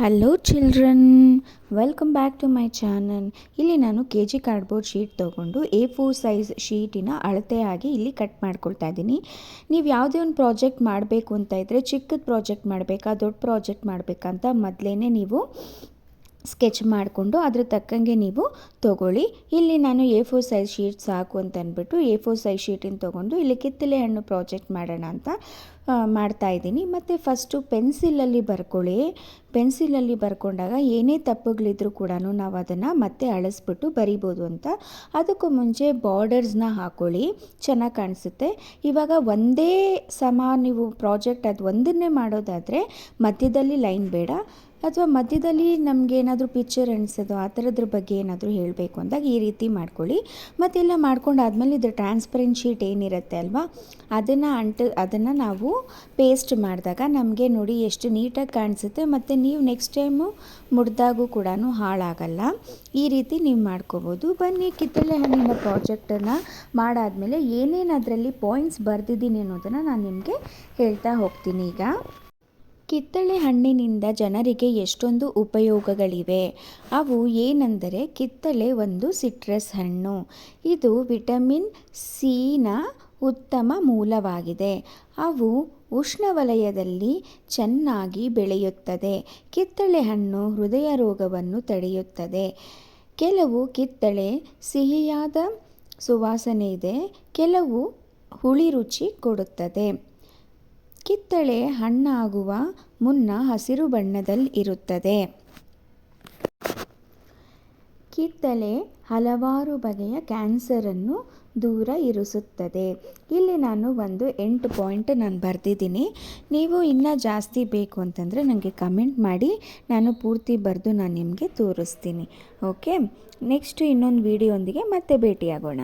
Hello children welcome back to my channel ಇಲ್ಲಿ ನಾನು K G cardboard sheet ತೊಗೊಂಡು A four size ಶೀಟಿನ ಅಳತೆಯಾಗಿ ಇಲ್ಲಿ ಕಟ್ ಮಾಡ್ಕೊಳ್ತಾ ಇದ್ದೀನಿ. ನೀವು ಯಾವುದೇ ಒಂದು ಪ್ರಾಜೆಕ್ಟ್ ಮಾಡಬೇಕು ಅಂತ ಇದ್ದರೆ ಚಿಕ್ಕದ ಪ್ರಾಜೆಕ್ಟ್ ಮಾಡಬೇಕಾ, ದೊಡ್ಡ ಪ್ರಾಜೆಕ್ಟ್ ಮಾಡಬೇಕಂತ ಮೊದಲೇ ನೀವು ಸ್ಕೆಚ್ ಮಾಡಿಕೊಂಡು ಅದ್ರ ತಕ್ಕಂಗೆ ನೀವು ತೊಗೊಳ್ಳಿ. ಇಲ್ಲಿ ನಾನು ಎ ಫೋರ್ ಸೈಜ್ ಶೀಟ್ ಸಾಕು ಅಂತ ಅಂದ್ಬಿಟ್ಟು ಎ ಫೋರ್ ಸೈಜ್ ಶೀಟಿನ ತೊಗೊಂಡು ಇಲ್ಲಿ ಕಿತ್ತಲೆ ಹಣ್ಣು ಪ್ರಾಜೆಕ್ಟ್ ಮಾಡೋಣ ಅಂತ ಮಾಡ್ತಾ ಇದ್ದೀನಿ. ಮತ್ತು ಫಸ್ಟು ಪೆನ್ಸಿಲಲ್ಲಿ ಬರ್ಕೊಳ್ಳಿ. ಪೆನ್ಸಿಲಲ್ಲಿ ಬರ್ಕೊಂಡಾಗ ಏನೇ ತಪ್ಪುಗಳಿದ್ರೂ ಕೂಡ ನಾವು ಅದನ್ನು ಮತ್ತೆ ಅಳಿಸ್ಬಿಟ್ಟು ಬರಿಬೋದು ಅಂತ. ಅದಕ್ಕೂ ಮುಂಚೆ ಬಾರ್ಡರ್ಸ್ನ ಹಾಕೊಳ್ಳಿ. ಚೆನ್ನಾಗಿ ಕಾಣಿಸುತ್ತೆ. ಇವಾಗ ಒಂದೇ ಸಮ ನೀವು ಪ್ರಾಜೆಕ್ಟ್ ಅದು ಒಂದನ್ನೇ ಮಾಡೋದಾದರೆ ಮಧ್ಯದಲ್ಲಿ ಲೈನ್ ಬೇಡ. ಅಥವಾ ಮಧ್ಯದಲ್ಲಿ ನಮ್ಗೆ ಏನಾದರೂ ಪಿಕ್ಚರ್ ಅನಿಸೋದು ಆ ಥರದ್ರ ಬಗ್ಗೆ ಏನಾದರೂ ಹೇಳಬೇಕು ಅಂದಾಗ ಈ ರೀತಿ ಮಾಡ್ಕೊಳ್ಳಿ. ಮತ್ತೆಲ್ಲ ಮಾಡ್ಕೊಂಡಾದ್ಮೇಲೆ ಇದು ಟ್ರಾನ್ಸ್ಪರೆಂಟ್ ಶೀಟ್ ಏನಿರುತ್ತೆ ಅಲ್ವಾ, ಅದನ್ನು ಅಂಟ, ಅದನ್ನು ನಾವು ಪೇಸ್ಟ್ ಮಾಡಿದಾಗ ನಮಗೆ ನೋಡಿ ಎಷ್ಟು ನೀಟಾಗಿ ಕಾಣಿಸುತ್ತೆ. ಮತ್ತು ನೀವು ನೆಕ್ಸ್ಟ್ ಟೈಮು ಮುಡ್ದಾಗೂ ಕೂಡ ಹಾಳಾಗಲ್ಲ. ಈ ರೀತಿ ನೀವು ಮಾಡ್ಕೋಬೋದು. ಬನ್ನಿ, ಕಿತ್ತಳೆ ಹಣ್ಣಿನ ಪ್ರಾಜೆಕ್ಟನ್ನು ಮಾಡಾದಮೇಲೆ ಏನೇನು ಅದರಲ್ಲಿ ಪಾಯಿಂಟ್ಸ್ ಬರೆದಿದ್ದೀನಿ ಅನ್ನೋದನ್ನು ನಾನು ನಿಮಗೆ ಹೇಳ್ತಾ ಹೋಗ್ತೀನಿ ಈಗ. ಕಿತ್ತಳೆ ಹಣ್ಣಿನಿಂದ ಜನರಿಗೆ ಎಷ್ಟೊಂದು ಉಪಯೋಗಗಳಿವೆ. ಅವು ಏನೆಂದರೆ ಕಿತ್ತಳೆ ಒಂದು ಸಿಟ್ರಸ್ ಹಣ್ಣು. ಇದು ವಿಟಮಿನ್ ಸಿನ ಉತ್ತಮ ಮೂಲವಾಗಿದೆ. ಅವು ಉಷ್ಣವಲಯದಲ್ಲಿ ಚೆನ್ನಾಗಿ ಬೆಳೆಯುತ್ತದೆ. ಕಿತ್ತಳೆ ಹಣ್ಣು ಹೃದಯ ರೋಗವನ್ನು ತಡೆಯುತ್ತದೆ. ಕೆಲವು ಕಿತ್ತಳೆ ಸಿಹಿಯಾದ ಸುವಾಸನೆ ಇದೆ, ಕೆಲವು ಹುಳಿ ರುಚಿ ಕೊಡುತ್ತದೆ. ಕಿತ್ತಳೆ ಹಣ್ಣಾಗುವ ಮುನ್ನ ಹಸಿರು ಬಣ್ಣದಲ್ಲಿ ಇರುತ್ತದೆ. ಕಿತ್ತಳೆ ಹಲವಾರು ಬಗೆಯ ಕ್ಯಾನ್ಸರನ್ನು ದೂರ ಇರಿಸುತ್ತದೆ. ಇಲ್ಲಿ ನಾನು ಒಂದು ಎಂಟು ಪಾಯಿಂಟ್ ನಾನು ಬರೆದಿದ್ದೀನಿ. ನೀವು ಇನ್ನೂ ಜಾಸ್ತಿ ಬೇಕು ಅಂತಂದರೆ ನನಗೆ ಕಮೆಂಟ್ ಮಾಡಿ, ನಾನು ಪೂರ್ತಿ ಬರೆದು ನಾನು ನಿಮಗೆ ತೋರಿಸ್ತೀನಿ. ಓಕೆ? ನೆಕ್ಸ್ಟ್ ಇನ್ನೊಂದು ವಿಡಿಯೋಂದಿಗೆ ಮತ್ತೆ ಭೇಟಿಯಾಗೋಣ.